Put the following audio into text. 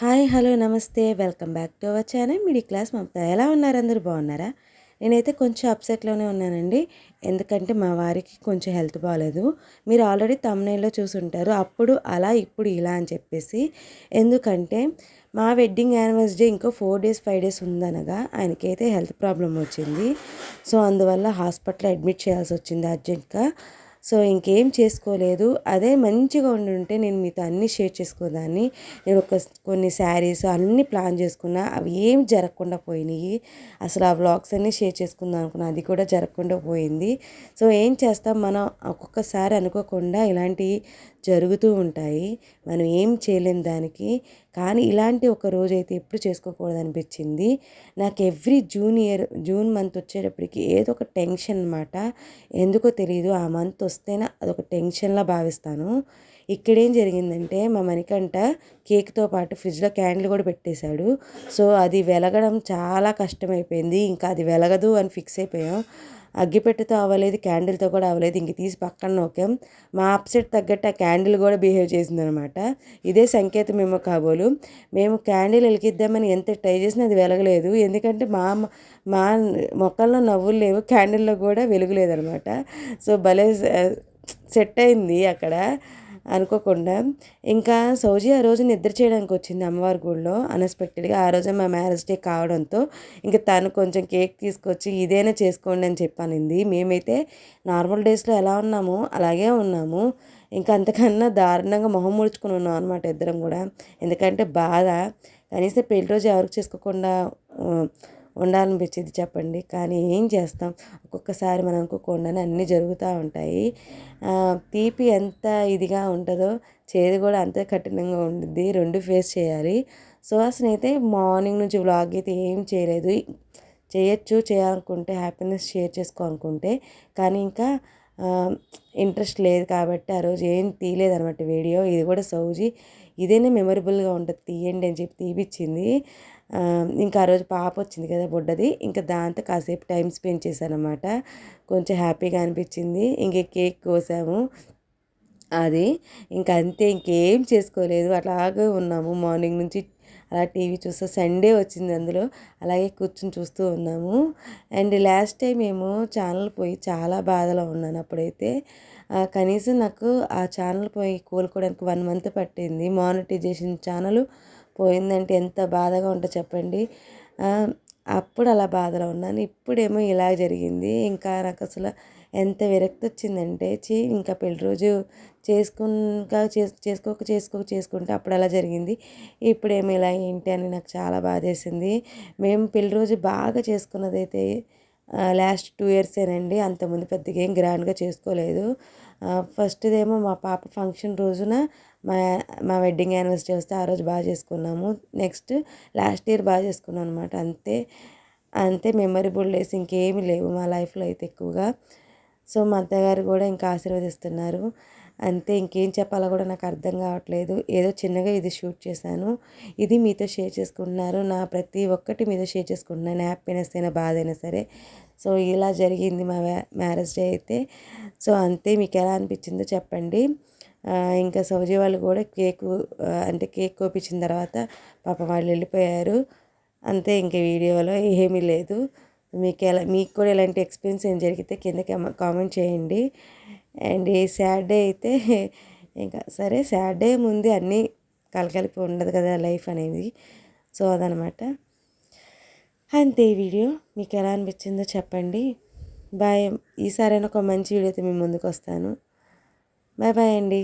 Hi hello నమస్తే. Welcome back to our channel middle class Mamata. ఎలా ఉన్నారు అందరూ? బాగున్నారా? నేనైతే కొంచెం అప్సెట్లోనే ఉన్నానండి. ఎందుకంటే మా వారికి కొంచెం హెల్త్ బాగాలేదు. మీరు ఆల్రెడీ తమ్నైల్లో చూసుంటారు. అప్పుడు అలా ఇప్పుడు ఇలా అని చెప్పేసి. ఎందుకంటే మా వెడ్డింగ్ యానివర్సరీ ఇంకో ఫోర్ డేస్ ఫైవ్ డేస్ ఉందనగా ఆయనకైతే హెల్త్ ప్రాబ్లం వచ్చింది. సో అందువల్ల హాస్పిటల్ అడ్మిట్ చేయాల్సి వచ్చింది అర్జెంట్గా. సో ఇంకేం చేసుకోలేదు. అదే మంచిగా ఉండి ఉంటే నేను మీతో అన్నీ షేర్ చేసుకోదాన్ని నేను ఒక కొన్ని శారీస్ అన్నీ ప్లాన్ చేసుకున్నా. అవి ఏం జరగకుండా పోయినాయి. అసలు ఆ వ్లాగ్స్ అన్నీ షేర్ చేసుకుందాం అనుకున్నా. అది కూడా జరగకుండా పోయింది. సో ఏం చేస్తాం? మనం ఒక్కొక్కసారి అనుకోకుండా ఇలాంటివి జరుగుతూ ఉంటాయి. మనం ఏం చేయలేం దానికి. కానీ ఇలాంటి ఒక రోజు అయితే ఎప్పుడు చేసుకోకూడదు అనిపించింది. నాకు every June year June month వచ్చేటప్పటికి ఏదో ఒక టెన్షన్ అనమాట ఎందుకో తెలియదు ఆ మంత్ వస్తేనే అదొక టెన్షన్లా భావిస్తాను. ఇక్కడేం జరిగిందంటే మా మణికంట కేక్తో పాటు ఫ్రిడ్జ్లో క్యాండిల్ కూడా పెట్టేశాడు. సో అది వెలగడం చాలా కష్టమైపోయింది. ఇంకా అది వెలగదు అని ఫిక్స్ అయిపోయాం. అగ్గిపెట్టెతో అవ్వలేదు క్యాండిల్తో కూడా అవ్వలేదు ఇంక తీసి పక్కన నోకాం మా అప్సెట్ తగ్గట్టు ఆ క్యాండిల్ కూడా బిహేవ్ చేసిందనమాట. ఇదే సంకేతం ఏమో కాబోలు. మేము క్యాండిల్ వెలికిద్దామని ఎంత ట్రై చేసినా అది వెలగలేదు. ఎందుకంటే మా మా మొక్కల్లో నవ్వులు లేవు క్యాండిల్లో కూడా వెలుగులేదనమాట. సో భలే సెట్ అయింది అక్కడ. అనుకోకుండా ఇంకా సౌజీ ఆ రోజు నిద్ర చేయడానికి వచ్చింది అమ్మవారి గుడిలో అన్ఎక్స్పెక్టెడ్గా. ఆ రోజే మా మ్యారేజ్ డే కావడంతో ఇంకా తను కొంచెం కేక్ తీసుకొచ్చి ఇదేనా చేసుకోండి అని చెప్పానింది. మేమైతే నార్మల్ డేస్లో ఎలా ఉన్నామో అలాగే ఉన్నాము. ఇంకా అంతకన్నా దారుణంగా మొహం ముడుచుకుని ఉన్నాం అనమాట ఇద్దరం కూడా. ఎందుకంటే బాధ. కనీసం పెళ్ళి రోజు ఎవరికి చేసుకోకుండా ఉండాలనిపించింది చెప్పండి. కానీ ఏం చేస్తాం? ఒక్కొక్కసారి మనం అనుకోకుండానే అన్నీ జరుగుతూ ఉంటాయి. తీపి ఎంత ఇదిగా ఉంటుందో చేదు కూడా అంతే కఠినంగా ఉంటుంది రెండు ఫేస్ చేయాలి. సువాసన అయితే మార్నింగ్ నుంచి వ్లాగ్ అయితే ఏం చేయలేదు. చేయొచ్చు చేయాలనుకుంటే హ్యాపీనెస్ షేర్ చేసుకోవాలనుకుంటే. కానీ ఇంకా ఇంట్రెస్ట్ లేదు కాబట్టి ఆ రోజు ఏం తీయలేదనమాట వీడియో. ఇది కూడా సౌజీ. ఇదేనే మెమరబుల్గా ఉంటుంది తీయండి అని చెప్పి తీపిచ్చింది. ఇంకా ఆ రోజు పాప వచ్చింది కదా బుడ్డది ఇంకా దాంతో కాసేపు టైం స్పెండ్ చేశానమాట. కొంచెం హ్యాపీగా అనిపించింది ఇంకే కేక్ కోసాము. అది ఇంకా అంతే ఇంకేం చేసుకోలేదు అట్లాగే ఉన్నాము. మార్నింగ్ నుంచి అలా టీవీ చూస్తూ సండే వచ్చింది అందులో. అలాగే కూర్చుని చూస్తూ ఉన్నాము. అండ్ లాస్ట్ టైం మేము ఛానల్ పోయి చాలా బాధలో ఉన్నాను అప్పుడైతే. కనీసం నాకు ఆ ఛానల్ పోయి కోలుకోవడానికి వన్ మంత్ పట్టింది. మానిటైజేషన్ ఛానల్ పోయిందంటే ఎంత బాధగా ఉంటుందో చెప్పండి. అప్పుడు అలా బాధలో ఉన్నాను. ఇప్పుడేమో ఇలా జరిగింది. ఇంకా నాకు అసలు ఎంత విరక్తి వచ్చిందంటే చీ ఇంకా పెళ్ళి రోజు చేసుకున్నాక చేసుకోక చేసుకోక చేసుకుంటే అప్పుడు అలా జరిగింది. ఇప్పుడేమో ఇలా ఏంటి అని నాకు చాలా బాధేసింది. మేము పెళ్ళి రోజు బాగా చేసుకున్నదైతే లాస్ట్ టూ ఇయర్సేనండి. అంతకుముందు పెద్దగా ఏం గ్రాండ్గా చేసుకోలేదు. ఫస్ట్దేమో మా పాప ఫంక్షన్ రోజున మా మా వెడ్డింగ్ యానివర్సరీ వస్తే ఆ రోజు బాగా చేసుకున్నాము. నెక్స్ట్ లాస్ట్ ఇయర్ బాగా చేసుకున్నాం అనమాట అంతే అంతే మెమరబుల్ డేస్ ఇంకేమీ లేవు మా లైఫ్లో అయితే ఎక్కువగా. సో మా అత్తగారు కూడా ఇంకా ఆశీర్వదిస్తున్నారు. అంతే ఇంకేం చెప్పాలో కూడా నాకు అర్థం కావట్లేదు. ఏదో చిన్నగా ఇది షూట్ చేశాను. ఇది మీతో షేర్ చేసుకుంటున్నారు. నా ప్రతి ఒక్కటి మీతో షేర్ చేసుకుంటున్నాను హ్యాపీనెస్ అయినా బాధ అయినా సరే. సో ఇలా జరిగింది మా మ్యారేజ్ డే అయితే. సో అంతే మీకు ఎలా అనిపించిందో చెప్పండి. ఇంకా సౌజీ వాళ్ళు కూడా కేకు అంటే కేక్ కోపించిన తర్వాత పాప వాళ్ళు వెళ్ళిపోయారు. అంతే ఇంకా వీడియోలో ఏమీ లేదు. మీకు ఎలా మీకు కూడా ఎలాంటి ఎక్స్పీరియన్స్ ఏం జరిగితే కింద కామెంట్ చేయండి. అండ్ ఈ సాటర్డే అయితే ఇంకా సరే సాటర్డే ముందు అన్నీ కలకలిపి ఉండదు కదా లైఫ్ అనేది. సో అదనమాట. అంతే ఈ వీడియో. మీకు ఎలా అనిపించిందో చెప్పండి. బాయ్. ఈసారైనా ఒక మంచి వీడియోతో మీ ముందుకు వస్తాను. బాయ్ బాయ్ అండి.